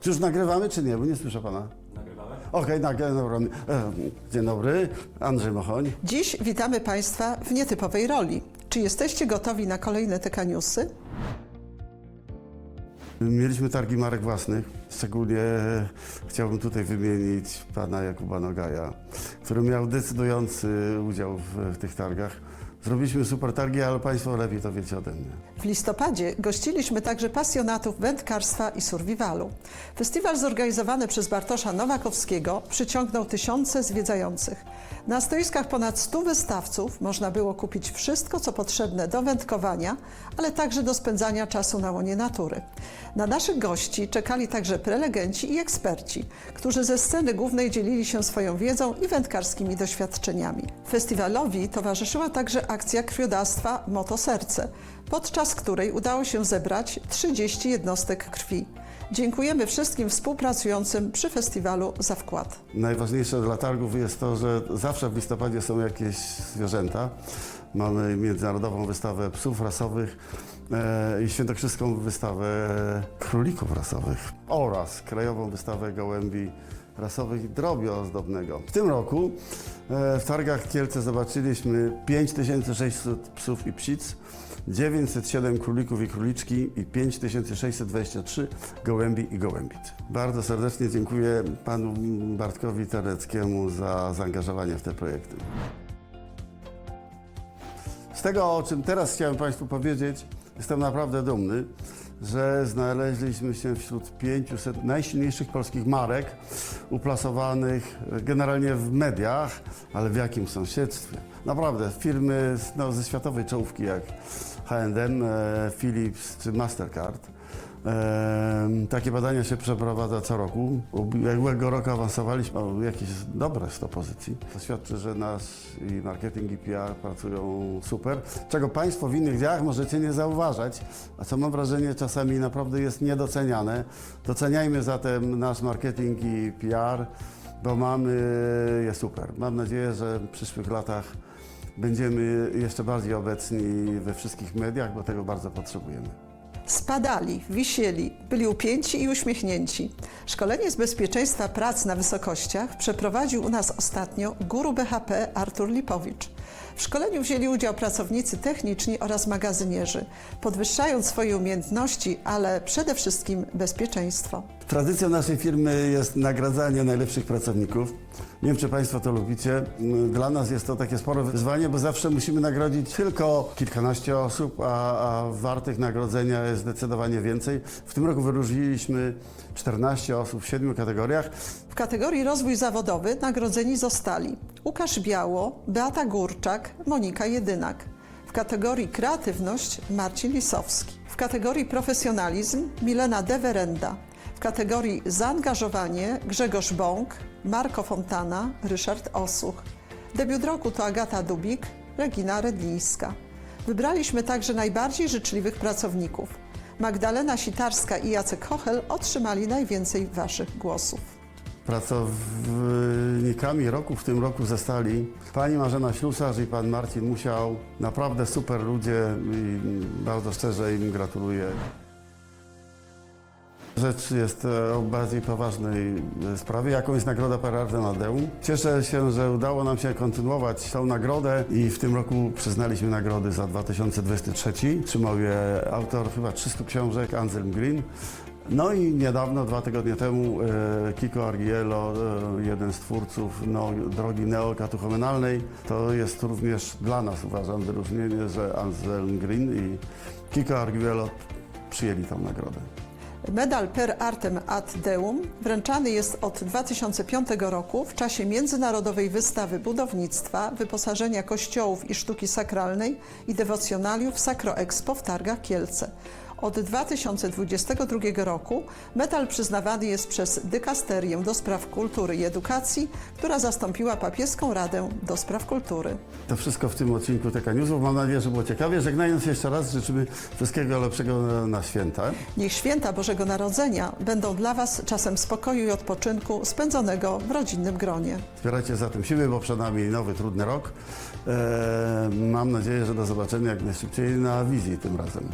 Czy już nagrywamy, czy nie? Bo nie słyszę pana. Nagrywamy? Okej, nagrywamy. E, Dzień dobry, Andrzej Mochoń. Dziś witamy Państwa w nietypowej roli. Czy jesteście gotowi na kolejne TK Newsy? Mieliśmy targi marek własnych. Szczególnie chciałbym tutaj wymienić pana Jakuba Nogaja, który miał decydujący udział w, w tych targach. Zrobiliśmy super targi, ale państwo lepiej to wiecie ode mnie. W listopadzie gościliśmy także pasjonatów wędkarstwa i survivalu. Festiwal zorganizowany przez Bartosza Nowakowskiego przyciągnął tysiące zwiedzających. Na stoiskach ponad 100 wystawców można było kupić wszystko, co potrzebne do wędkowania, ale także do spędzania czasu na łonie natury. Na naszych gości czekali także prelegenci i eksperci, którzy ze sceny głównej dzielili się swoją wiedzą i wędkarskimi doświadczeniami. Festiwalowi towarzyszyła także akcja krwiodawstwa Moto Serce, podczas której udało się zebrać 30 jednostek krwi. Dziękujemy wszystkim współpracującym przy festiwalu za wkład. Najważniejsze dla targów jest to, że zawsze w listopadzie są jakieś zwierzęta. Mamy międzynarodową wystawę psów rasowych e, i świętokrzyską wystawę królików rasowych oraz krajową wystawę gołębi rasowych i drobiozdobnego. W tym roku e, w targach Kielce zobaczyliśmy 5600 psów i psic, 907 królików i króliczki i 5623 gołębi i gołębic. Bardzo serdecznie dziękuję panu Bartkowi Tereckiemu za zaangażowanie w te projekty. Z tego, o czym teraz chciałem Państwu powiedzieć, jestem naprawdę dumny, że znaleźliśmy się wśród 500 najsilniejszych polskich marek uplasowanych generalnie w mediach, ale w jakim sąsiedztwie. Naprawdę, firmy no, ze światowej czołówki jak H&M, e, Philips czy Mastercard. E, takie badania się przeprowadza co roku. Ubiegłego roku awansowaliśmy o jakieś dobre 100 pozycji. To świadczy, że nasz i marketing i PR pracują super, czego Państwo w innych działach możecie nie zauważać, a co mam wrażenie czasami naprawdę jest niedoceniane. Doceniajmy zatem nasz marketing i PR, bo mamy je super. Mam nadzieję, że w przyszłych latach będziemy jeszcze bardziej obecni we wszystkich mediach, bo tego bardzo potrzebujemy. Spadali, wisieli, byli upięci i uśmiechnięci. Szkolenie z bezpieczeństwa prac na wysokościach przeprowadził u nas ostatnio guru BHP Artur Lipowicz. W szkoleniu wzięli udział pracownicy techniczni oraz magazynierzy, podwyższając swoje umiejętności, ale przede wszystkim bezpieczeństwo. Tradycją naszej firmy jest nagradzanie najlepszych pracowników. Nie wiem, czy Państwo to lubicie. Dla nas jest to takie spore wyzwanie, bo zawsze musimy nagrodzić tylko kilkanaście osób, a, a wartych nagrodzenia jest zdecydowanie więcej. W tym roku wyróżniliśmy 14 osób w siedmiu kategoriach. W kategorii rozwój zawodowy nagrodzeni zostali Łukasz Biało, Beata Górczak, Monika Jedynak. W kategorii kreatywność Marcin Lisowski. W kategorii profesjonalizm Milena Dewerenda. W kategorii zaangażowanie Grzegorz Bąk, Marko Fontana, Ryszard Osuch. Debiut roku to Agata Dubik, Regina Redlińska. Wybraliśmy także najbardziej życzliwych pracowników. Magdalena Sitarska i Jacek Hochel otrzymali najwięcej Waszych głosów. Pracownikami roku w tym roku zostali pani Marzena Ślusarz i pan Marcin Musiał. Naprawdę super ludzie i bardzo szczerze im gratuluję. Rzecz jest o bardziej poważnej e, sprawie, jaką jest Nagroda Nadeum. Cieszę się, że udało nam się kontynuować tą nagrodę i w tym roku przyznaliśmy nagrody za 2023. Trzymał je autor chyba 300 książek, Anselm Green. No i niedawno, dwa tygodnie temu, e, Kiko Argiello, e, jeden z twórców no, drogi neokatuchomenalnej, to jest również dla nas, uważam, wyróżnienie, że Anselm Green i Kiko Argiello przyjęli tą nagrodę. Medal Per Artem Ad Deum wręczany jest od 2005 roku w czasie Międzynarodowej Wystawy Budownictwa, Wyposażenia Kościołów i Sztuki Sakralnej i Dewocjonaliów Sacro Expo w Targach Kielce. Od 2022 roku medal przyznawany jest przez Dykasterię do Spraw Kultury i Edukacji, która zastąpiła Papieską Radę do Spraw Kultury. To wszystko w tym odcinku TK Newsów. Mam nadzieję, że było ciekawie. Żegnając jeszcze raz, życzymy wszystkiego lepszego na, na święta. Niech święta Bożego Narodzenia będą dla Was czasem spokoju i odpoczynku spędzonego w rodzinnym gronie. Zbierajcie zatem siły, bo przed nami nowy, trudny rok. Eee, mam nadzieję, że do zobaczenia jak najszybciej na wizji tym razem.